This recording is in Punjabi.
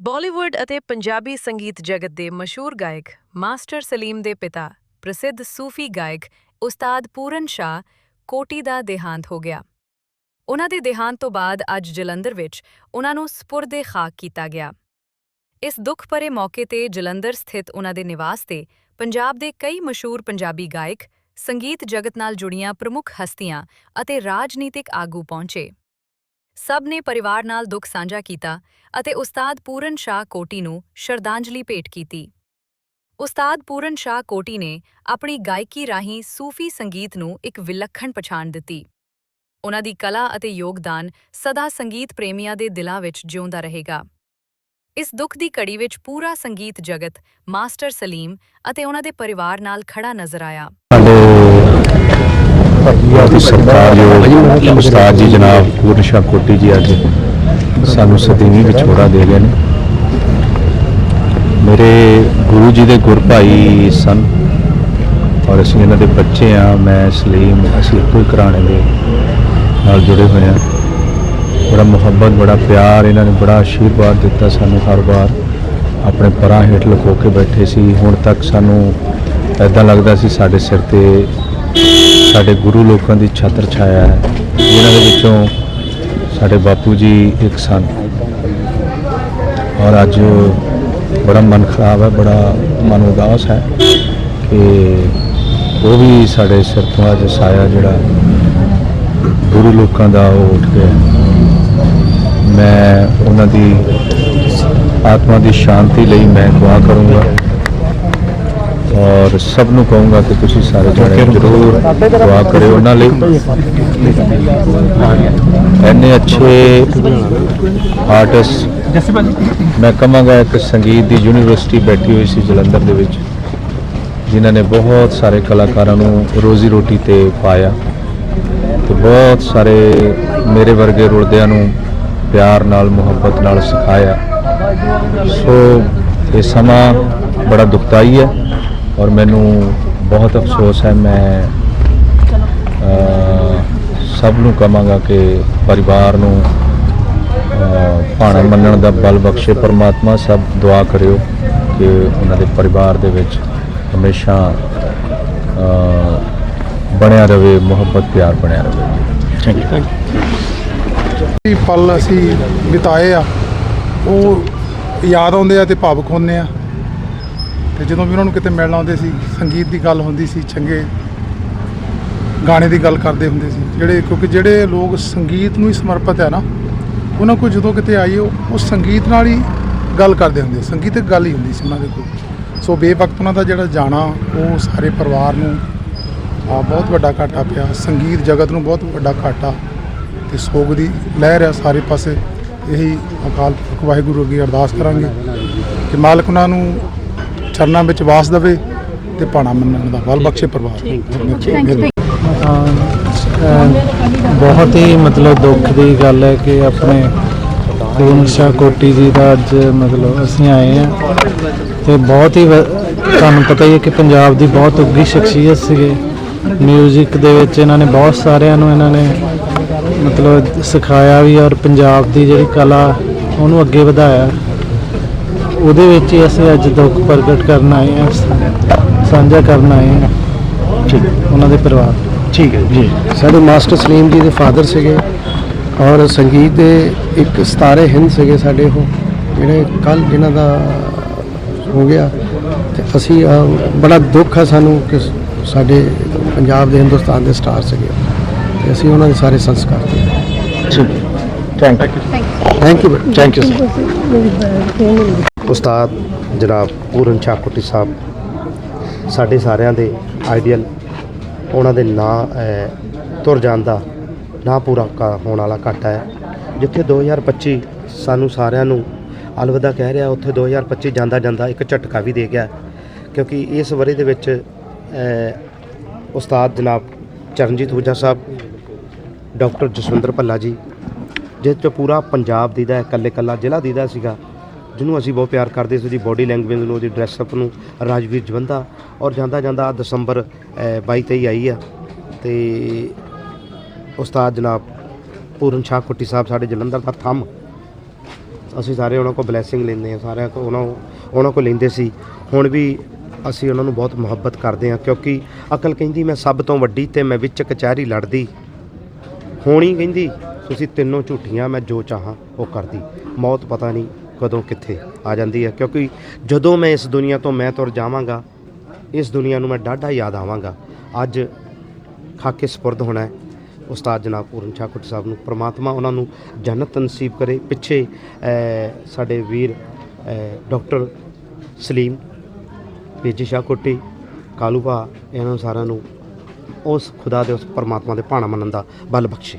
ਬਾਲੀਵੁੱਡ ਅਤੇ ਪੰਜਾਬੀ ਸੰਗੀਤ ਜਗਤ ਦੇ ਮਸ਼ਹੂਰ ਗਾਇਕ ਮਾਸਟਰ ਸਲੀਮ ਦੇ ਪਿਤਾ ਪ੍ਰਸਿੱਧ ਸੂਫੀ ਗਾਇਕ ਉਸਤਾਦ ਪੂਰਨ ਸ਼ਾਹ ਕੋਟੀ ਦਾ ਦੇਹਾਂਤ ਹੋ ਗਿਆ। ਉਹਨਾਂ ਦੇ ਦੇਹਾਂਤ ਤੋਂ ਬਾਅਦ ਅੱਜ ਜਲੰਧਰ ਵਿੱਚ ਉਹਨਾਂ ਨੂੰ ਸਪੁਰਦੇ ਖਾਕ ਕੀਤਾ ਗਿਆ। ਇਸ ਦੁੱਖ ਭਰੇ ਮੌਕੇ ਤੇ ਜਲੰਧਰ ਸਥਿਤ ਉਹਨਾਂ ਦੇ ਨਿਵਾਸ ਤੇ ਪੰਜਾਬ ਦੇ ਕਈ ਮਸ਼ਹੂਰ ਪੰਜਾਬੀ ਗਾਇਕ ਸੰਗੀਤ ਜਗਤ ਨਾਲ ਜੁੜੀਆਂ ਪ੍ਰਮੁੱਖ ਹਸਤੀਆਂ ਅਤੇ ਰਾਜਨੀਤਿਕ ਆਗੂ ਪਹੁੰਚੇ। ਸਭ ਨੇ ਪਰਿਵਾਰ ਨਾਲ ਦੁੱਖ ਸਾਂਝਾ ਕੀਤਾ ਅਤੇ ਉਸਤਾਦ ਪੂਰਨ ਸ਼ਾਹ ਕੋਟੀ ਨੂੰ ਸ਼ਰਧਾਂਜਲੀ ਭੇਟ ਕੀਤੀ। ਉਸਤਾਦ ਪੂਰਨ ਸ਼ਾਹ ਕੋਟੀ ਨੇ ਆਪਣੀ ਗਾਇਕੀ ਰਾਹੀਂ ਸੂਫੀ ਸੰਗੀਤ ਨੂੰ ਇੱਕ ਵਿਲੱਖਣ ਪਛਾਣ ਦਿੱਤੀ। ਉਹਨਾਂ ਦੀ ਕਲਾ ਅਤੇ ਯੋਗਦਾਨ ਸਦਾ ਸੰਗੀਤ ਪ੍ਰੇਮੀਆਂ ਦੇ ਦਿਲਾਂ ਵਿੱਚ ਜਿਉਂਦਾ ਰਹੇਗਾ। ਇਸ ਦੁੱਖ ਦੀ ਕੜੀ ਵਿੱਚ ਪੂਰਾ ਸੰਗੀਤ ਜਗਤ, ਮਾਸਟਰ ਸਲੀਮ ਅਤੇ ਉਹਨਾਂ ਦੇ ਪਰਿਵਾਰ ਨਾਲ ਖੜਾ ਨਜ਼ਰ ਆਇਆ। ਸਾਡੇ ਬਹੁਤ ਹੀ ਉਸਤਾਦ ਜੀ ਜਨਾਬ ਪੂਰਨ ਸ਼ਾਹ ਕੋਟੀ ਜੀ ਅੱਜ ਸਾਨੂੰ ਸਦੀਵੀ ਵਿਛੋੜਾ ਦੇ ਗਏ ਨੇ। ਮੇਰੇ ਗੁਰੂ ਜੀ ਦੇ ਗੁਰ ਭਾਈ ਸਨ ਔਰ ਅਸੀਂ ਇਹਨਾਂ ਦੇ ਬੱਚੇ ਆ ਮੈਂ ਸਲੀਮ ਅਸੀਂ ਇੱਕੋ ਘਰਾਣੇ ਦੇ ਨਾਲ ਜੁੜੇ ਹੋਏ ਆ ਬੜਾ ਮੁਹੱਬਤ, ਬੜਾ ਪਿਆਰ ਇਹਨਾਂ ਨੇ ਬੜਾ ਆਸ਼ੀਰਵਾਦ ਦਿੱਤਾ ਸਾਨੂੰ ਹਰ ਵਾਰ। ਆਪਣੇ ਪਰਾਂ ਹੇਠ ਲੁਕੋ ਕੇ ਬੈਠੇ ਸੀ। ਹੁਣ ਤੱਕ ਸਾਨੂੰ ਐਦਾਂ ਲੱਗਦਾ ਸੀ ਸਾਡੇ ਸਿਰ ਤੇ ਸਾਡੇ ਗੁਰੂ ਲੋਕਾਂ ਦੀ ਛਤਰ ਛਾਇਆ ਹੈ, ਜਿਨ੍ਹਾਂ ਦੇ ਵਿੱਚੋਂ ਸਾਡੇ ਬਾਪੂ ਜੀ ਇੱਕ ਸਨ। ਔਰ ਅੱਜ ਬੜਾ ਮਨ ਖਰਾਬ ਹੈ, ਬੜਾ ਮਨ ਉਦਾਸ ਹੈ ਕਿ ਉਹ ਵੀ ਸਾਡੇ ਸਿਰ ਤੋਂ ਅੱਜ ਸਾਇਆ ਜਿਹੜਾ ਗੁਰੂ ਲੋਕਾਂ ਦਾ ਉਹ ਉੱਠ ਗਿਆ ਮੈਂ ਉਹਨਾਂ ਦੀ ਆਤਮਾ ਦੀ ਸ਼ਾਂਤੀ ਲਈ ਮੈਂ ਦੁਆ ਕਰੂੰਗਾ। ਔਰ ਸਭ ਨੂੰ ਕਹੂੰਗਾ ਕਿ ਤੁਸੀਂ ਸਾਰੇ ਜਣੇ ਜ਼ਰੂਰ ਦੁਆ ਕਰਿਓ ਉਹਨਾਂ ਲਈ। ਇੰਨੇ ਅੱਛੇ ਆਰਟਿਸਟ ਮੈਂ ਕਹਾਂਗਾ ਇੱਕ ਸੰਗੀਤ ਦੀ ਯੂਨੀਵਰਸਿਟੀ ਬੈਠੀ ਹੋਈ ਸੀ ਜਲੰਧਰ ਦੇ ਵਿੱਚ ਜਿਨ੍ਹਾਂ ਨੇ ਬਹੁਤ ਸਾਰੇ ਕਲਾਕਾਰਾਂ ਨੂੰ ਰੋਜ਼ੀ ਰੋਟੀ ਤੇ ਪਾਇਆ ਤੇ ਬਹੁਤ ਸਾਰੇ ਮੇਰੇ ਵਰਗੇ ਰੁਲਦਿਆਂ ਨੂੰ ਪਿਆਰ ਨਾਲ ਮੁਹੱਬਤ ਨਾਲ ਸਿਖਾਇਆ। ਸੋ ਇਹ ਸਮਾਂ ਬੜਾ ਦੁਖਦਾਈ ਹੈ। ਔਰ ਮੈਨੂੰ ਬਹੁਤ ਅਫਸੋਸ ਹੈ ਮੈਂ ਸਭ ਨੂੰ ਕਹਾਂਗਾ ਕਿ ਪਰਿਵਾਰ ਨੂੰ ਭਾਣਾ ਮੰਨਣ ਦਾ ਬਲ ਬਖਸ਼ੇ ਪਰਮਾਤਮਾ ਸਭ ਦੁਆ ਕਰਿਓ ਕਿ ਉਹਨਾਂ ਦੇ ਪਰਿਵਾਰ ਦੇ ਵਿੱਚ ਹਮੇਸ਼ਾ ਬਣਿਆ ਰਵੇ ਮੁਹੱਬਤ ਪਿਆਰ ਬਣਿਆ ਰਵੇ। ਥੈਂਕ ਯੂ ਵੀ ਪਲ ਅਸੀਂ ਬਿਤਾਏ ਆ ਉਹ ਯਾਦ ਆਉਂਦੇ ਆ ਤੇ ਭਾਵੁਕ ਹੁੰਦੇ ਆ। ਤੇ ਜਦੋਂ ਵੀ ਉਹਨਾਂ ਨੂੰ ਕਿਤੇ ਮਿਲਣ ਆਉਂਦੇ ਸੀ, ਸੰਗੀਤ ਦੀ ਗੱਲ ਹੁੰਦੀ ਸੀ, ਚੰਗੇ ਗਾਣੇ ਦੀ ਗੱਲ ਕਰਦੇ ਹੁੰਦੇ ਸੀ, ਜਿਹੜੇ ਕਿਉਂਕਿ ਜਿਹੜੇ ਲੋਕ ਸੰਗੀਤ ਨੂੰ ਹੀ ਸਮਰਪਿਤ ਹੈ ਨਾ, ਉਹਨਾਂ ਕੋਲ ਜਦੋਂ ਕਿਤੇ ਆਈਏ ਉਹ ਸੰਗੀਤ ਨਾਲ ਹੀ ਗੱਲ ਕਰਦੇ ਹੁੰਦੇ ਸੰਗੀਤਕ ਗੱਲ ਹੀ ਹੁੰਦੀ ਸੀ ਉਹਨਾਂ ਦੇ ਕੋਲ। ਸੋ ਬੇਵਕਤ ਉਹਨਾਂ ਦਾ ਜਿਹੜਾ ਜਾਣਾ, ਉਹ ਸਾਰੇ ਪਰਿਵਾਰ ਨੂੰ, ਆ ਬਹੁਤ ਵੱਡਾ ਘਾਟਾ ਪਿਆ, ਸੰਗੀਤ ਜਗਤ ਨੂੰ ਬਹੁਤ ਵੱਡਾ ਘਾਟਾ, ਤੇ ਸੋਗ ਦੀ ਲਹਿਰ ਹੈ ਸਾਰੇ ਪਾਸੇ। ਇਹੀ ਅਕਾਲ ਪੁਰਖ ਵਾਹਿਗੁਰੂ ਅੱਗੇ ਅਰਦਾਸ ਕਰਾਂਗੇ ਕਿ ਮਾਲਕ ਉਹਨਾਂ ਨੂੰ ਚਰਨਾਂ ਵਿੱਚ ਵਾਸ ਦੇਵੇ ਤੇ ਪਾਣਾ ਮੰਨਣ ਦਾ ਬਲ ਬਖਸ਼ੇ ਪਰਿਵਾਰ ਬਹੁਤ ਹੀ ਮਤਲਬ ਦੁੱਖ ਦੀ ਗੱਲ ਹੈ ਕਿ ਆਪਣੇ ਪੂਰਨ ਸ਼ਾਹ ਕੋਟੀ ਜੀ ਦਾ ਅੱਜ ਮਤਲਬ ਅਸੀਂ ਆਏ ਆ ਤੇ ਬਹੁਤ ਹੀ ਤੁਹਾਨੂੰ ਪਤਾ ਹੀ ਹੈ ਕਿ ਪੰਜਾਬ ਦੀ ਬਹੁਤ ਉੱਗੀ ਸ਼ਖਸੀਅਤ ਸੀਗੇ। ਮਿਊਜ਼ਿਕ ਦੇ ਵਿੱਚ ਇਹਨਾਂ ਨੇ ਬਹੁਤ ਸਾਰਿਆਂ ਨੂੰ ਇਹਨਾਂ ਨੇ ਮਤਲਬ ਸਿਖਾਇਆ ਵੀ ਔਰ ਪੰਜਾਬ ਦੀ ਜਿਹੜੀ ਕਲਾ ਉਹਨੂੰ ਅੱਗੇ ਵਧਾਇਆ। ਉਹਦੇ ਵਿੱਚ ਹੀ ਅਸੀਂ ਅੱਜ ਦੁੱਖ ਪ੍ਰਗਟ ਕਰਨ ਆਏ ਆ ਸਾਂਝਾ ਕਰਨ ਆਏ ਆ ਠੀਕ। ਉਹਨਾਂ ਦੇ ਪਰਿਵਾਰ। ਠੀਕ ਹੈ ਜੀ। ਸਾਡੇ ਮਾਸਟਰ ਸਲੀਮ ਜੀ ਦੇ ਫਾਦਰ ਸੀਗੇ ਔਰ ਸੰਗੀਤ ਦੇ ਇੱਕ ਸਤਾਰੇ ਹਿੰਦ ਸੀਗੇ ਸਾਡੇ ਉਹ ਜਿਹੜੇ ਕੱਲ ਜਿਨ੍ਹਾਂ ਦਾ ਹੋ ਗਿਆ। ਤੇ ਅਸੀਂ ਬੜਾ ਦੁੱਖ ਹੈ ਸਾਨੂੰ ਕਿ ਸਾਡੇ ਪੰਜਾਬ ਦੇ ਹਿੰਦੁਸਤਾਨ ਦੇ ਸਟਾਰ ਸੀਗੇ। ਤੇ ਅਸੀਂ ਉਹਨਾਂ ਦੇ ਸਾਰੇ ਸੰਸਕਾਰ ਕੀਤੇ। Thank you thank you thank you sir ਉਸਤਾਦ ਜਨਾਬ ਪੂਰਨ ਸ਼ਾਹ ਸਾਹਿਬ ਸਾਡੇ ਸਾਰਿਆਂ ਦੇ ਆਈਡੀਅਲ ਉਹਨਾਂ ਦੇ ਨਾਂ ਤੁਰ ਜਾਣ ਦਾ ਨਾਂ ਪੂਰਾ ਕ- ਹੋਣ ਵਾਲਾ ਘਾਟਾ ਹੈ। ਜਿੱਥੇ 2025 ਸਾਨੂੰ ਸਾਰਿਆਂ ਨੂੰ ਅਲਵਿਦਾ ਕਹਿ ਰਿਹਾ ਉੱਥੇ 2025 ਜਾਂਦਾ ਜਾਂਦਾ ਇੱਕ ਝਟਕਾ ਵੀ ਦੇ ਗਿਆ ਕਿਉਂਕਿ ਇਸ ਵਰੇ ਦੇ ਵਿੱਚ ਉਸਤਾਦ ਜਨਾਬ ਚਰਨਜੀਤ ਹੁਜਾ ਸਾਹਿਬ ਡਾਕਟਰ ਜਸਵਿੰਦਰ ਭੱਲਾ ਜੀ ਜਿਸ 'ਚ ਪੂਰਾ ਪੰਜਾਬ ਦੀਦਾ ਹੈ, ਇਕੱਲੇ ਇਕੱਲਾ ਜ਼ਿਲ੍ਹਾ ਦੀਦਾ ਸੀਗਾ ਜਿਹਨੂੰ ਅਸੀਂ ਬਹੁਤ ਪਿਆਰ ਕਰਦੇ ਸੀ ਉਹਦੀ ਬੋਡੀ ਲੈਂਗੁਏਜ ਨੂੰ ਉਹਦੀ ਡਰੈਸ ਅਪ ਨੂੰ ਰਾਜਵੀਰ ਜਵੰਦਾ। ਔਰ ਜਾਂਦਾ ਜਾਂਦਾ ਦਸੰਬਰ ਅਹ, 22 23 ਆਈ ਆ। ਤੇ ਉਸਤਾਦ ਜਨਾਬ ਪੂਰਨ ਸ਼ਾਹ ਕੁੱਟੀ ਸਾਹਿਬ ਸਾਡੇ ਜਲੰਧਰ ਦਾ ਥੰਮ। ਅਸੀਂ ਸਾਰੇ ਉਹਨਾਂ ਕੋਲ ਬਲੇਸਿੰਗ ਲੈਂਦੇ ਆ ਸਾਰਿਆਂ ਕੋਲ ਉਹਨਾਂ ਉਹਨਾਂ ਕੋਲ ਲੈਂਦੇ ਸੀ। ਹੁਣ ਵੀ ਅਸੀਂ ਉਹਨਾਂ ਨੂੰ ਬਹੁਤ ਮੁਹੱਬਤ ਕਰਦੇ ਹਾਂ ਕਿਉਂਕਿ ਅਕਲ ਕਹਿੰਦੀ ਮੈਂ ਸਭ ਤੋਂ ਵੱਡੀ ਤੇ ਮੈਂ ਵਿੱਚ ਕਚਹਿਰੀ ਲੜਦੀ। ਹੋਣੀ ਕਹਿੰਦੀ ਤੁਸੀਂ ਤਿੰਨੋਂ ਝੂਠੀਆਂ ਮੈਂ ਜੋ ਚਾਹਾਂ ਉਹ ਕਰਦੀ। ਮੌਤ ਪਤਾ ਨਹੀਂ ਕਦੋਂ ਕਿੱਥੇ ਆ ਜਾਂਦੀ ਹੈ। ਕਿਉਂਕਿ ਜਦੋਂ ਮੈਂ ਇਸ ਦੁਨੀਆ ਤੋਂ ਮੈਂ ਤੁਰ ਜਾਵਾਂਗਾ ਇਸ ਦੁਨੀਆ ਨੂੰ ਮੈਂ ਡਾਢਾ ਯਾਦ ਆਵਾਂਗਾ। ਅੱਜ ਖਾਕੇ ਸਪੁਰਦ ਹੋਣਾ ਹੈ। ਉਸਤਾਦ ਜਨਾਬ ਪੂਰਨ ਛਾਕੁੱਟ ਸਾਹਿਬ ਨੂੰ ਪ੍ਰਮਾਤਮਾ ਉਹਨਾਂ ਨੂੰ ਜੰਨਤ ਨਸੀਬ ਕਰੇ। ਪਿੱਛੇ ਸਾਡੇ ਵੀਰ ਅ, ਡਾਕਟਰ ਸਲੀਮ ਪੇਜੀ ਸ਼ਾਹ ਕੋਟੀ ਕਾਲੂ ਭਾ ਇਹਨਾਂ ਸਾਰਿਆਂ ਨੂੰ ਉਸ ਖੁਦਾ ਦੇ ਉਸ ਪਰਮਾਤਮਾ ਦੇ ਭਾਣਾ ਮੰਨਣ ਦਾ ਬਲ ਬਖਸ਼ੇ।